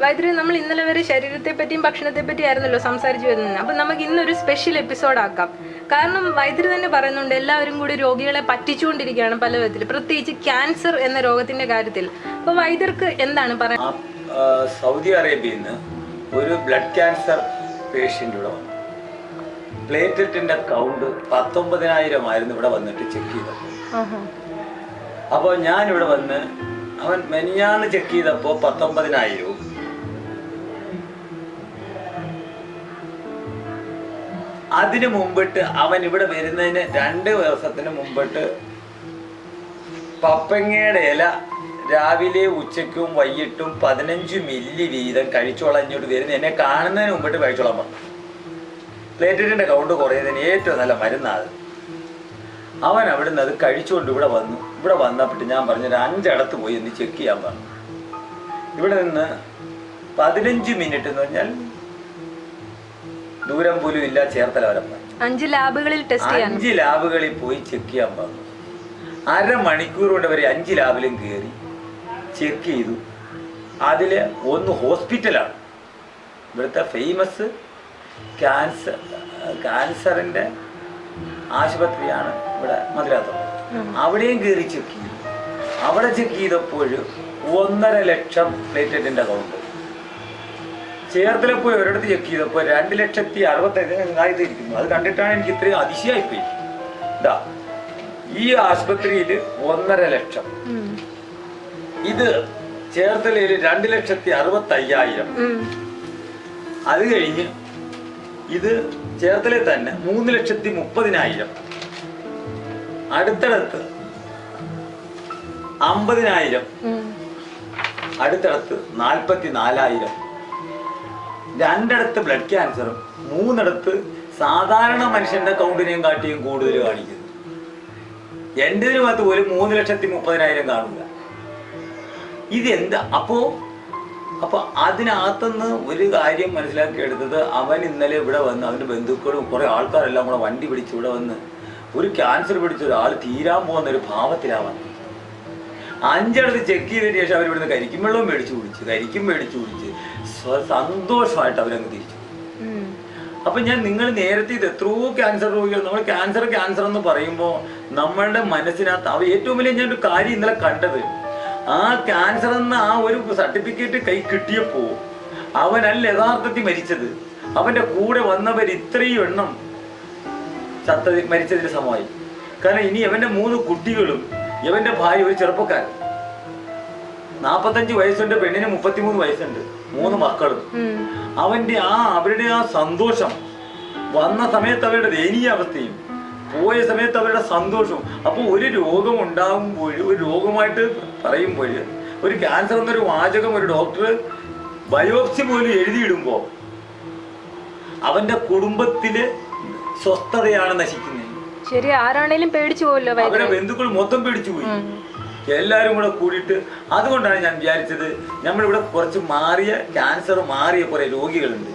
വൈദ്യുതി നമ്മൾ ഇന്നലെ വരെ ശരീരത്തെ പറ്റിയും ഭക്ഷണത്തെ പറ്റിയും ആയിരുന്നല്ലോ സംസാരിച്ചു വരുന്നത്. അപ്പൊ നമുക്ക് ഇന്നൊരു സ്പെഷ്യൽ എപ്പിസോഡ് ആക്കാം. കാരണം വൈദ്യുതി തന്നെ പറയുന്നുണ്ട് എല്ലാവരും കൂടി രോഗികളെ പറ്റിച്ചുകൊണ്ടിരിക്കുകയാണ് പല വിധത്തിൽ. പ്രത്യേകിച്ച് ക്യാൻസർ എന്ന രോഗത്തിന്റെ കാര്യത്തിൽ. അപ്പൊ വൈദ്യർക്ക് എന്താണ് ആ, സൗദി അറേബ്യയിൽ നിന്ന് ഒരു ബ്ലഡ് ക്യാൻസർ പേഷ്യന്റ് ഇവിടെ വന്നു. പ്ലേറ്ററ്റിന്റെ കൗണ്ട് പത്തൊമ്പതിനായിരം ആയിരുന്നു ഇവിടെ വന്നിട്ട് ചെക്ക് ചെയ്തപ്പോൾ. അപ്പോൾ ഞാൻ ഇവിടെ വന്ന് അവൻ മെനിഞ്ഞാന്ന് ചെക്ക് ചെയ്തപ്പോൾ പത്തൊമ്പതിനായിരവും അതിന് മുമ്പിട്ട് അവൻ ഇവിടെ വരുന്നതിന് രണ്ട് ദിവസത്തിന് മുമ്പിട്ട് പപ്പങ്ങയുടെ ഇല രാവിലെ ഉച്ചയ്ക്കും വൈകിട്ടും പതിനഞ്ച് മില്ലി വീതം കഴിച്ചോളാം ഇങ്ങോട്ട് വരുന്ന. എന്നെ കാണുന്നതിന് മുമ്പിട്ട് കഴിച്ചോളാൻ പറഞ്ഞു. പ്ലേറ്റിന്റെ കൗണ്ട് കുറയുന്നതിന് ഏറ്റവും നല്ല മരുന്നാണ് അവൻ അവിടുന്ന് അത് കഴിച്ചുകൊണ്ട് ഇവിടെ വന്നു. ഇവിടെ വന്നപ്പോട്ട് ഞാൻ പറഞ്ഞു അഞ്ചടത്ത് പോയി ഒന്ന് ചെക്ക് ചെയ്യാൻ പറഞ്ഞു. ഇവിടെ നിന്ന് പതിനഞ്ച് മിനിറ്റ് എന്ന് പറഞ്ഞാൽ ദൂരം പോലും ഇല്ല ചേർത്തല വരെ അഞ്ച് ലാബുകളിൽ ടെസ്റ്റ് ചെയ്യാൻ അഞ്ച് ലാബുകളിൽ പോയി ചെക്ക് ചെയ്യാൻ പറഞ്ഞു. അരമണിക്കൂർ കൊണ്ട് വരെ അഞ്ച് ലാബിലും കയറി ചെക്ക് ചെയ്തു. അതിൽ ഒന്ന് ഹോസ്പിറ്റലാണ് ഇവിടുത്തെ ഫേമസ് ക്യാൻസർ ക്യാൻസറിന്റെ ആശുപത്രിയാണ് ഇവിടെ മധുരാത്തം അവിടെയും കയറി ചെക്ക് ചെയ്തു. അവിടെ ചെക്ക് ചെയ്തപ്പോൾ ഒന്നര ലക്ഷം പ്ലേറ്ററ്റിന്റെ കൗണ്ട് ചേർത്തല പോയി ഒരിടത്ത് ചെക്ക് ചെയ്തപ്പോൾ രണ്ട് ലക്ഷത്തി അറുപത്തഞ്ച് ഇരിക്കുന്നു അത് കണ്ടിട്ടാണ് എനിക്ക് ഇത്രയും അതിശയായിപ്പോയി. ഇതാ ഈ ആശുപത്രിയിൽ ഒന്നര ലക്ഷം. ഇത് ചേർത്തലയിൽ രണ്ട് ലക്ഷത്തി അറുപത്തി അയ്യായിരം അത് കഴിഞ്ഞ് ഇത് ചേർത്തലയിൽ തന്നെ മൂന്ന് ലക്ഷത്തി മുപ്പതിനായിരം. അടുത്തടുത്ത് അമ്പതിനായിരം. അടുത്തടുത്ത് നാൽപ്പത്തി നാലായിരം. രണ്ടിടത്ത് ബ്ലഡ് ക്യാൻസറും മൂന്നിടത്ത് സാധാരണ മനുഷ്യന്റെ കൗണ്ടിനെയും കാട്ടിയും കൂടുതൽ കാണിക്കുന്നു. എന്റെതിനകത്ത് പോലും മൂന്ന് ലക്ഷത്തി മുപ്പതിനായിരം കാണില്ല ഇതെന്താ? അപ്പോ അപ്പൊ അതിനകത്തുനിന്ന് ഒരു കാര്യം മനസ്സിലാക്കി എടുത്തത് അവൻ ഇന്നലെ ഇവിടെ വന്ന് അവന്റെ ബന്ധുക്കളും കുറെ ആൾക്കാരെല്ലാം കൂടെ വണ്ടി പിടിച്ച് ഇവിടെ വന്ന് ഒരു ക്യാൻസർ പിടിച്ച ഒരാൾ തീരാൻ പോകുന്ന ഒരു ഭാവത്തിലാവാൻ അഞ്ചിടത്ത് ചെക്ക് ചെയ്തതിന് ശേഷം അവരിവിടുന്ന് കരിക്കും വെള്ളവും മേടിച്ചു കുടിച്ച് കരിക്കും മേടിച്ചു കുടിച്ച്. സന്തോഷമായിട്ട് അവരങ്ങ് തിരിച്ചു. അപ്പൊ ഞാൻ നിങ്ങൾ നേരത്തെ ഇത് എത്രയോ ക്യാൻസർ രോഗികൾ നമ്മൾ ക്യാൻസർ ക്യാൻസർ എന്ന് പറയുമ്പോൾ നമ്മളുടെ മനസ്സിനകത്ത് അവ ഏറ്റവും വലിയ ഞാൻ ഒരു കാര്യം ഇന്നലെ കണ്ടത്. ആ ക്യാൻസർ എന്ന ആ ഒരു സർട്ടിഫിക്കറ്റ് കൈ കിട്ടിയപ്പോ അവനല്ല യഥാർത്ഥത്തിൽ മരിച്ചത്. അവന്റെ കൂടെ വന്നവർ ഇത്രയും എണ്ണം ചത്ത മരിച്ചതിന് സമമായി. കാരണം ഇനി അവന്റെ മൂന്ന് കുട്ടികളും ഇവന്റെ ഭാര്യ ഒരു ചെറുപ്പക്കാരൻ. നാപ്പത്തഞ്ച് വയസ്സുണ്ട് പെണ്ണിന് മുപ്പത്തിമൂന്ന് വയസ്സുണ്ട്. മൂന്ന് മക്കളും. അവന്റെ ആ അവരുടെ ആ സന്തോഷം വന്ന സമയത്ത് അവരുടെ ദയനീയ അവസ്ഥയും പോയ സമയത്ത് അവരുടെ സന്തോഷവും അപ്പോൾ ഒരു രോഗം ഉണ്ടാകുമ്പോൾ ഒരു രോഗമായിട്ട് പറയുമ്പോൾ ഒരു ക്യാൻസർ എന്നൊരു വാചകം ഒരു ഡോക്ടർ ബയോപ്സി പോലും എഴുതിയിടുമ്പോൾ അവന്റെ കുടുംബത്തിലെ സ്വസ്ഥതയാണ് നശിക്കുന്നത്. ശരി ആരാണേലും പേടിച്ചു പോവല്ലോ അവരുടെ അവരെ ബന്ധുക്കൾ മൊത്തം പേടിച്ചു പോയി. എല്ലാവരും കൂടെ കൂടിയിട്ട് അതുകൊണ്ടാണ് ഞാൻ വിചാരിച്ചത് നമ്മളിവിടെ കുറച്ച് മാറിയ ക്യാൻസർ മാറിയ കുറെ രോഗികളുണ്ട്.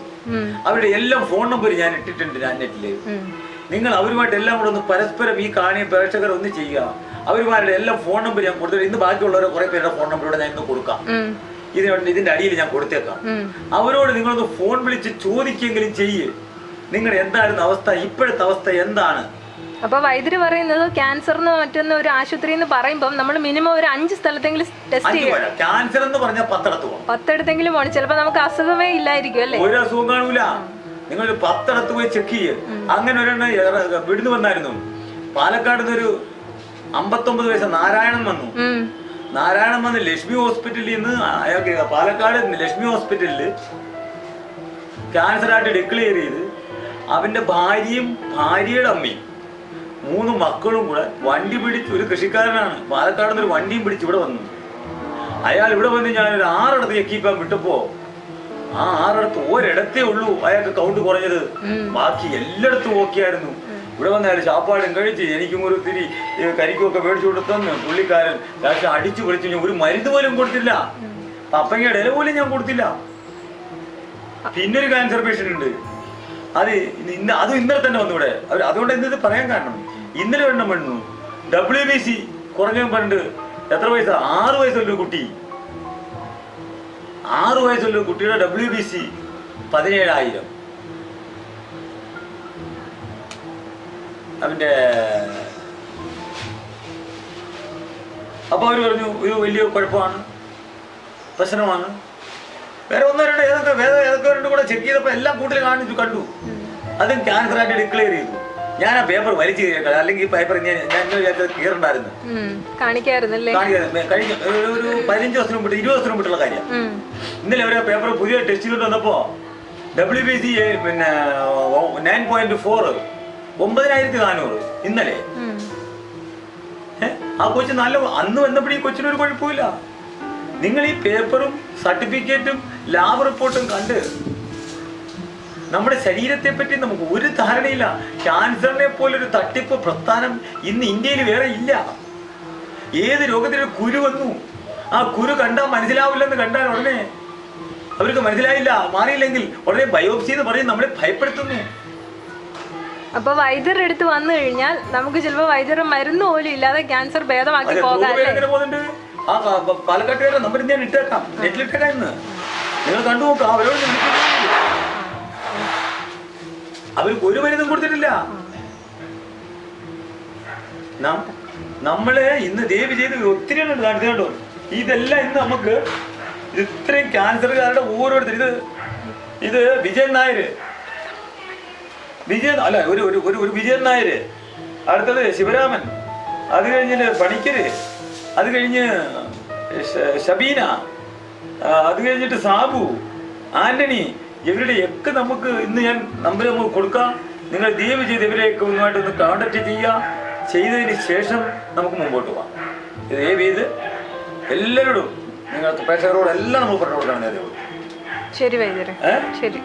അവരുടെ എല്ലാം ഫോൺ നമ്പർ ഞാൻ ഇട്ടിട്ടുണ്ട് ഞാൻ നെറ്റിൽ. നിങ്ങൾ അവരുമായിട്ട് എല്ലാം കൂടെ ഒന്ന് പരസ്പരം ഈ കാണിയ പ്രേക്ഷകർ ഒന്ന് ചെയ്യുക. അവരുമാരുടെ എല്ലാം ഫോൺ നമ്പർ ഞാൻ കൊടുത്തിട്ട് ഇന്ന് ബാക്കിയുള്ളവരെ കുറെ പേരുടെ ഫോൺ നമ്പർ ഇവിടെ ഞാൻ ഇന്ന് കൊടുക്കാം. ഇതിനോട് ഇതിന്റെ അടിയിൽ ഞാൻ കൊടുത്തേക്കാം. അവരോട് നിങ്ങളൊന്ന് ഫോൺ വിളിച്ച് ചോദിക്കെങ്കിലും ചെയ്യ്. നിങ്ങളുടെ എന്തായിരുന്നു അവസ്ഥ? ഇപ്പോഴത്തെ അവസ്ഥ എന്താണ്? അപ്പൊ വൈദ്യുതി പറയുന്നത് ക്യാൻസറിന് മറ്റൊന്ന് ഒരു ആശുപത്രി എന്ന് പറയുമ്പോൾ നമ്മൾ മിനിമം ഒരു അഞ്ച് സ്ഥലത്തെങ്കിലും ടെസ്റ്റ് ചെയ്യണം. ക്യാൻസർ എന്ന് പറഞ്ഞാൽ പത്തടത്ത് പോകും പത്തെടുത്തെങ്കിലും പോകണം ചിലപ്പോൾ നമുക്ക് അസുഖമേ ഇല്ലായിരിക്കും അല്ലേ? ഒരു അസുഖം കാണൂല. നിങ്ങൾ പത്തടത്ത് പോയി ചെക്ക് ചെയ്യ്. അങ്ങനെ ഒരെണ്ണം വിടുന്നു വന്നായിരുന്നു. പാലക്കാട് ഒരു അമ്പത്തൊമ്പത് വയസ്സ് നാരായണൻ വന്നു. നാരായണൻ വന്ന് ലക്ഷ്മി ഹോസ്പിറ്റലിൽ നിന്ന് അയാൾക്ക് പാലക്കാട് ലക്ഷ്മി ഹോസ്പിറ്റലിൽ ക്യാൻസർ ആയിട്ട് ഡിക്ലെയർ ചെയ്ത് അവന്റെ ഭാര്യയും ഭാര്യയുടെ അമ്മയും മൂന്ന് മക്കളും കൂടെ വണ്ടി പിടിച്ച് ഒരു കൃഷിക്കാരനാണ്. പാലക്കാട് നിന്ന് ഒരു വണ്ടിയും പിടിച്ച് ഇവിടെ വന്നു. അയാൾ ഇവിടെ വന്ന് ഞാൻ ഒരു ആറിടത്ത് ചെക്കിപ്പാൻ വിട്ടപ്പോ ആ ആറിടത്ത് ഒരിടത്തേ ഉള്ളൂ അയാൾക്ക് കൗണ്ട് കുറഞ്ഞത്. ബാക്കി എല്ലായിടത്തും ഓക്കെ ആയിരുന്നു. ഇവിടെ വന്ന് അയാൾ ചാപ്പാടും കഴിച്ച് എനിക്കും ഒരു തിരി കരിക്കുമൊക്കെ മേടിച്ചു കൊടുത്തെന്ന് പുള്ളിക്കാരൻ ലാസ്റ്റ് അടിച്ചു പൊളിച്ചു ഞാൻ ഒരു മരുന്ന് പോലും കൊടുത്തില്ല. പപ്പങ്ങയുടെ ഇല പോലും ഞാൻ കൊടുത്തില്ല. പിന്നൊരു കാൻസർ പേഷ്യന്റ് ഉണ്ട്. അത് ഇന്ന് അതും ഇന്നലെ തന്നെ വന്നു ഇവിടെ. അവർ അതുകൊണ്ട് ഇന്നത് പറയാൻ കാരണം? ഇന്നലെ ഒരെണ്ണം വന്നു. ഡബ്ല്യു ബി സി കുറഞ്ഞ പണ്ട് എത്ര വയസ്സാ? ആറ് വയസ്സുള്ള കുട്ടി. ആറ് വയസ്സുള്ള കുട്ടിയുടെ ഡബ്ല്യു ബി സി പതിനേഴായിരം. അവന്റെ അപ്പോൾ അവർ പറഞ്ഞു ഒരു വലിയ കുഴപ്പമാണ്. പ്രശ്നമാണ്. വേറെ ഒന്നോ രണ്ടോ ഏതൊക്കെ വേറെ ഏതൊക്കെ രണ്ടും കൂടെ ചെക്ക് ചെയ്തപ്പോൾ എല്ലാം കൂട്ടിൽ കാണിച്ചു കണ്ടു. അതും ക്യാൻസറായിട്ട് ഡിക്ലെയർ ചെയ്തു. ഞാൻ ആ പേപ്പർ വലിച്ചു കഴിഞ്ഞാൽ അല്ലെങ്കിൽ ഈ പേപ്പർ ഞാൻ ഞാൻ കീറുണ്ടായിരുന്നു. കാണിക്കായിരുന്നല്ലേ? കഴിഞ്ഞ ഒരു- പതിനഞ്ച് ദിവസത്തിന് മുമ്പ് ഇരുപത് ദിവസത്തിന് മുമ്പുള്ള കാര്യം. ഇന്നലെ അവരെ പേപ്പർ പുതിയ ടെസ്റ്റ് ചെയ്തിട്ട് വന്നപ്പോ ഡബ്ല്യു ബി സി പിന്നെ നയൻ പോയിന്റ് ഫോർ ഒമ്പതിനായിരത്തി നാനൂറ് ഇന്നലെ? ആ കൊച്ചു നല്ല അന്ന് വന്നപ്പോഴും കൊച്ചിനൊരു കുഴപ്പമില്ല നിങ്ങൾ ഈ പേപ്പറും സർട്ടിഫിക്കറ്റും ലാബ് റിപ്പോർട്ടും കണ്ട് നമ്മുടെ ശരീരത്തെ പറ്റി നമുക്ക് ഒരു ധാരണയില്ല. ക്യാൻസറിനെ പോലൊരു തട്ടിപ്പ് പ്രസ്ഥാനം ഇന്ന് ഇന്ത്യയിൽ വേറെ ഇല്ല. ഏത് രോഗത്തിനൊരു കുരു വന്നു? ആ കുരു കണ്ടാൽ മനസ്സിലാവില്ലെന്ന് കണ്ടാൽ ഉടനെ അവർക്ക് മനസ്സിലായില്ല. മാറിയില്ലെങ്കിൽ ഉടനെ ബയോപ്സി എന്ന് പറയും നമ്മളെ ഭയപ്പെടുത്തുന്നു. അപ്പൊ വൈദ്യരുടെ അടുത്ത് വന്നു കഴിഞ്ഞാൽ നമുക്ക് ചിലപ്പോ വൈദ്യരുടെ മരുന്ന് പോലും ഇല്ലാതെ ക്യാൻസർ ഭേദമാക്കി അതെ, ആ പാലക്കാട്ടുകാരുടെ പാലക്കാട്ടുകാരെ നമ്പർ ഞാൻ ഇട്ടേക്കാം. നെറ്റിലിട്ടേക്കാം ഇന്ന് നിങ്ങൾ കണ്ടു നോക്കാം അവരോട്. അവർക്ക് ഒരു മരുന്നും കൊടുത്തിട്ടില്ല. നമ്മളെ ഇന്ന് ദേവി ചെയ്ത് ഒത്തിരി ഉണ്ട് കാണിച്ചുണ്ടോ ഇതെല്ലാം ഇന്ന് നമുക്ക് ഇത്രയും ക്യാൻസറുകാരുടെ ഓരോരുത്തർ ഇത് ഇത് വിജയൻ നായർ. വിജയൻ അല്ല ഒരു ഒരു ഒരു ഒരു വിജയൻ നായർ. അടുത്തത് ശിവരാമൻ. അത് കഴിഞ്ഞിട്ട് പണിക്കര്. അത് കഴിഞ്ഞ് ഷബീന അത് കഴിഞ്ഞിട്ട് സാബു ആന്റണി ഇവരുടെ ഒക്കെ നമുക്ക് ഇന്ന് ഞാൻ നമ്പർ നമുക്ക് കൊടുക്കാം. നിങ്ങൾ ദയവ് ചെയ്ത് ഇവരെയൊക്കെ ഒന്നുമായിട്ട് ഒന്ന് കോണ്ടാക്ട് ചെയ്യുക. ചെയ്തതിന് ശേഷം നമുക്ക് മുമ്പോട്ട് പോകാം ഇത് ദയവ് ചെയ്ത് എല്ലാവരോടും നിങ്ങൾ പ്രേക്ഷകരോടെല്ലാം നമ്മൾ പറഞ്ഞു കൊടുക്കണം ശരി വൈദ്യരെ. ശരി.